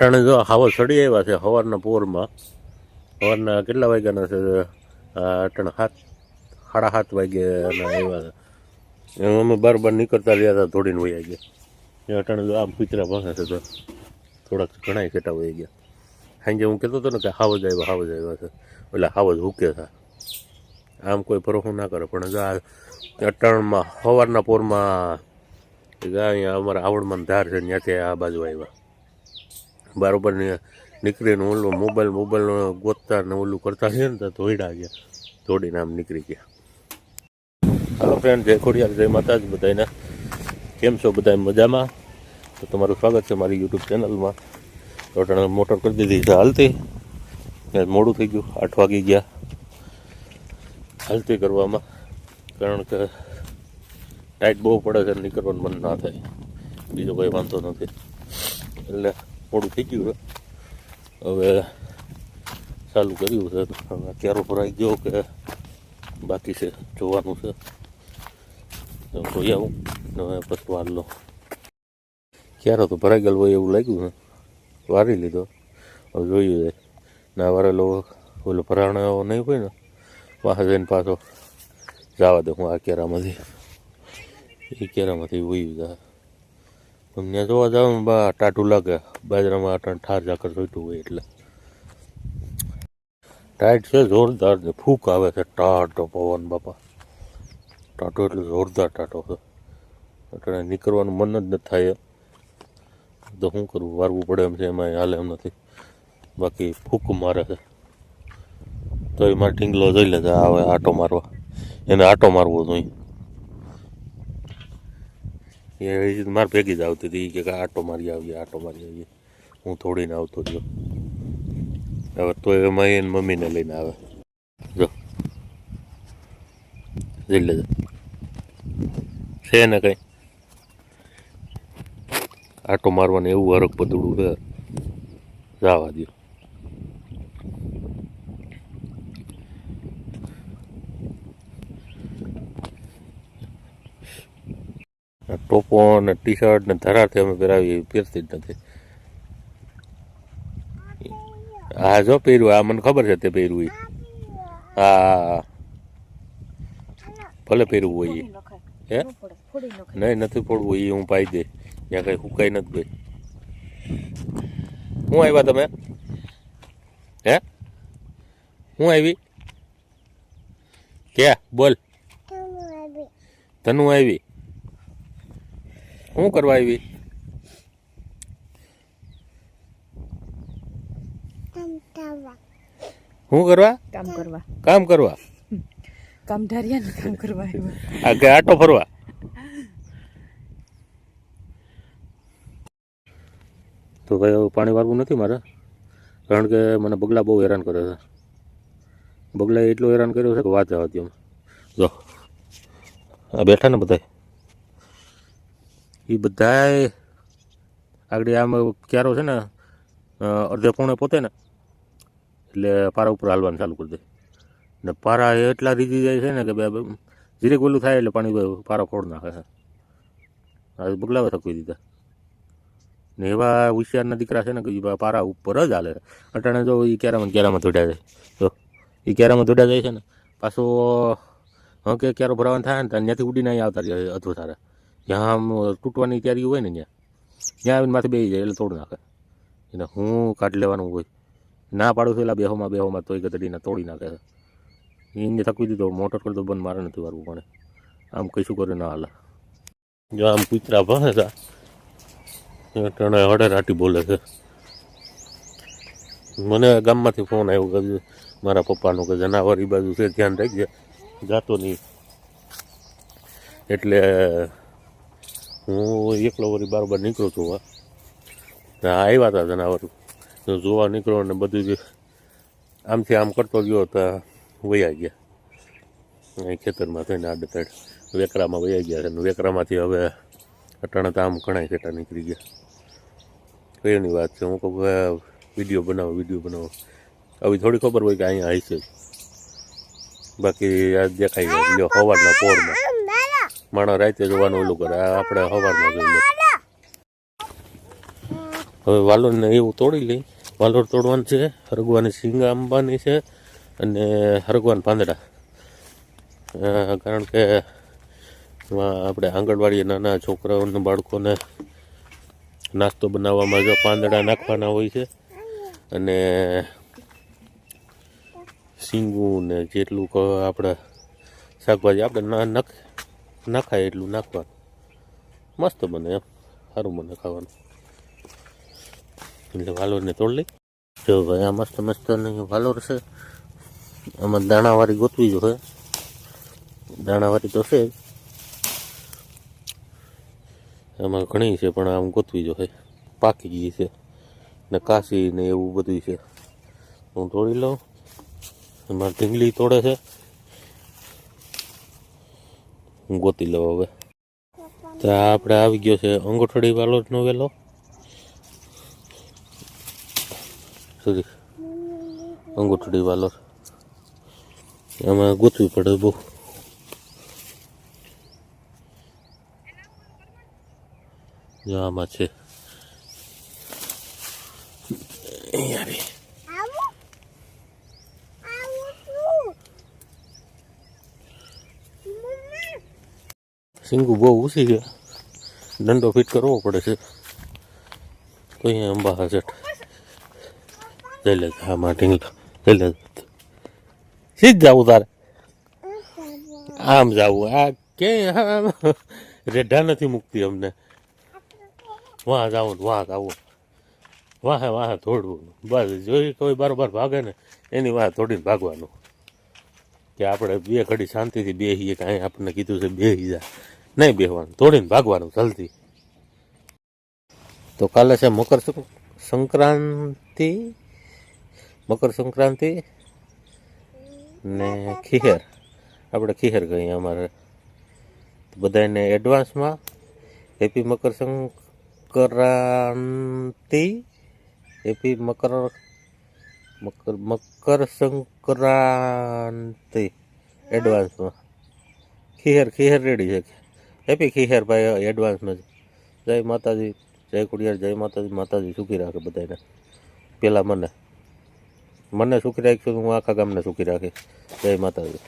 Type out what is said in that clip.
અટાણે જો હાવો ચડી આવ્યા છે સવારના પોરમાં સવારના કેટલા વાગ્યાના છે? અટણ સાત સાડા સાત વાગ્યાના આવ્યા છે. એમ અમે બાર બાર નીકળતા રહ્યા હતા ધોડીને વયા ગયા. એ અટાણે જો આમ કૂતરા પાસે છે તો થોડાક ઘણા કેટલા વહી ગયા. સાંજે હું કહેતો હતો ને કે હાવજ આવ્યો હાવજ આવ્યા છે. એટલે હાવજ હુકે હતા આમ કોઈ ભરોસો ના કરે. પણ જો આ અટાણમાં સવારના પોરમાં અહીંયા અમારા આવડમાં ધાર છે ત્યાંથી આ બાજુ આવ્યા. બરાબર ને નીકળીને ઓલું મોબાઈલ મોબાઈલ ગોતતા ને ઓલું કરતા છે ને તો ધોઈડા ગયા. ધોડીને આમ નીકળી ગયા. હાલો ફ્રેન્ડ જય ખોડિયાર, જય માતાજી બધાને કેમ છો બધા મજામાં? તો તમારું સ્વાગત છે મારી યુટ્યુબ ચેનલમાં તો મોટર કરી દીધી છે હાલતી મોડું થઈ ગયું, આઠ વાગી ગયા. હાલતી કરવામાં. કારણ કે ટાઈટ બહુ પડે છે નીકળવાનું મન ના થાય. બીજો કોઈ વાંધો નથી. એટલે મોડું થઈ ગયું હવે ચાલુ કર્યું છે. હવે ક્યારો ભરાઈ ગયો કે બાકી છે, જોવાનું છે. જોઈ આવું. હવે પછી વાર લો ક્યારો તો ભરાઈ ગયેલો હોય એવું લાગ્યું ને વારી લીધો. હવે જોયું છે ના વારેલો ઓલો ભરાણો નહીં હોય ને પાસે જઈને પાછો જવા દે. હું આ કેરામાંથી, એ કેરામાંથી ઉયું જાય. તમને જોવા ને બા ટાટું લાગે. બાજરામાં આટણ ઠાર ઝાકર જોઈતું હોય એટલે. ટાઈટ છે, જોરદાર ને ફૂંક આવે છે ટાટો પવન બાપા. ટાટો એટલે જોરદાર ટાટો છે. અટાણે નીકળવાનું મન જ નથી થાય તો શું કરવું વારવું પડે એમ છે એમાં હાલે એમ નથી. બાકી ફૂંક મારે છે. તો એ મારે ઢીંગલો જોઈ લેતા આવે આટો મારવા. એને આટો મારવો જોઈએ. એ મારે ભેગી જ આવતી હતી. કે આટો મારી આવીએ, આટો મારી આવીએ. હું થોડીને આવતો રહ્યો. હવે તો એ એને મમ્મીને લઈને આવે. જો. જઈ લેજો. છે ને કંઈ? આટો મારવાનું એવું હરક પતડું છે. જવા દો ટોપો ને ટી શર્ટ ને ધરારથી અમે પહેરાવી પહેરતી જ નથી. હા જો પહેર્યું આ મને ખબર છે તે પહેર્યું એ. હા ભલે પહેરવું હોય એ. હે? નહીં નથી પડવું એ હું પાઈ દે. ત્યાં કઈ હુકાઈ નથી ભાઈ હું આવ્યા તમે? હે? હું આવી? કે બોલ. તનુ આવી? શું કરવા આવી? શું કરવા. કામ કરવા. કામ કરવા. કામ ધારિયાનું કામ કરવા આવ્યા. આ કે આટો ફરવા. તો ભાઈ હવે પાણી વાળવું નથી મારે? કારણ કે મને બગલા બહુ હેરાન કરે છે. બગલાએ એટલું હેરાન કર્યો છે કે વાત આવતી જો. આ બેઠા ને બધા એ બધાય આગળ આમ ક્યારો છે ને અડધે પોણે પોતે ને, એટલે પારા ઉપર હાલવાનું ચાલુ કરી દે. ને પારા એટલા રીજી જાય છે ને કે બે જીરેક ઓલું થાય એટલે પાણી પારા ફોડ નાખે છે. આ બગલાવે થકવી દીધા. ને એવા હોશિયારના દીકરા છે ને કે પારા ઉપર જ હાલે અટાણે જો એ ક્યારામાં ક્યારામાં ધોડ્યા જાય. તો એ ક્યારામાં ધોડ્યા જાય છે ને, પાછો, હં કે ક્યારો ભરાવાનું થાય ને ત્યાં ત્યાંથી ઉડીને અહીં આવતા રહે અથવા સારા જ્યાં આમ તૂટવાની તૈયારી હોય ને ત્યાં. ત્યાં આવીને માથે બેસી જાય, એટલે તોડ નાખે. એને હું કાઢ લેવાનું હોય. ના પાડું છું એટલે બેહોમાં બેહોમાં તોય ગધડીને તોડી નાખે છે. એને થકવી દીધો, મોટર કરતો બંધ મારે નથી વારવું પણ આમ કશું કરે ના હાલે. જો આમ કૂતરા ભણે તા ટણે હડે રાટી બોલે છે. મને ગામમાંથી ફોન આવ્યો કે મારા પપ્પાનો કે જનાવર એ બાજુ છે, ધ્યાન રાખજે. જાતો નહીં. એટલે હું એકલો વળી બરાબર નીકળું છું હા આવ્યા હતા જનાવર. જોવા નીકળો ને બધું જ આમથી આમ કરતો ગયો તો વયા ગયા. અહીં ખેતરમાં થઈને આડતડ વેકરામાં વયા ગયા છે વેકરામાંથી હવે અટાણા તો આમ ઘણા ખેટા નીકળી ગયા. કઈની વાત છે, હું કહું વીડિયો બનાવો વીડિયો બનાવો. આવી થોડી ખબર હોય કે અહીંયા આવી છે. બાકી આ દેખાઈ જાય સવારના પોરમાં. માણસ રાતે જોવાનું ઓલું કરે. આપણે સવારમાં જોઈ હવે વાલોરને એવું તોડી લઈ. વાલોર તોડવાનું છે, હરગવાની સિંગા આંબાની છે અને હરગવાન પાંદડા. કારણ કે આપણે આંગણવાડીએ નાના છોકરાઓને, બાળકોને નાસ્તો બનાવવામાં જો પાંદડા નાખવાના હોય છે. અને સિંગું ને જેટલું આપણે શાકભાજી આપણે નાખ નાખાય એટલું નાખવાનું. મસ્ત બને એમ. સારું બને ખાવાનું. એટલે વાલોરને તોડ લઈ. જો ભાઈ, આ મસ્ત મસ્ત વાલોર છે. આમાં દાણાવાળી ગોતવી જોઈએ દાણાવાળી તો છે એમાં ઘણી છે, પણ આમ ગોતવી જોઈએ પાકી ગઈ છે. ને કાશી ને એવું બધું છે. હું તોડી લઉં. એમાં ઢીંગલી તોડે છે. હું ગોતી લઉં હવે. તો આપણે આવી ગયો છે અંગોઠડી વાલોરનો વેલો સોરી અંગૂઠડી વાલોર એમાં ગોતવી પડે બહુ. આમાં છે. અહીંયા સિંગુ બહુ ઊંચી ગયા દંડો ફિટ કરવો પડે છે. તો અહીંયા અંબા હાજટ જઈ લે હા ઢીંગલા જઈ લે સીધ જવું તારે? આમ જવું. આ કે રેઢા નથી મૂકતી અમને. વાહ, જવું વાહ, જવું. વાહે વાહે થોડવું બસ, જોઈ કોઈ બરોબર ભાગે ને, એની વાહ થોડીને ભાગવાનું. કે આપણે બે ઘડી શાંતિથી બેસીએ કાંઈ આપણને કીધું છે બે જા. નહીં બેહવાનું, થોડીને ભાગવાનું જલ્દી. તો કાલે છે મકર સંક્રાંતિ? મકર સંક્રાંતિ? ને ખીહેર. આપણે ખીહેર કહીએ અમારે. બધાને એડવાન્સમાં હેપી મકર સંક્રાંતિ હેપી મકર મકર મકર સંક્રાંતિ. એડવાન્સમાં ખીહેર ખીહેર રેડી છે. હેપી ખીહેર ભાઈ એડવાન્સમાં જય માતાજી, જય કુડિયાર જય માતાજી માતાજી સુખી રાખે બધાને પેલા મને. મને સુખી રાખશું હું આખા ગામને સુખી રાખે જય માતાજી.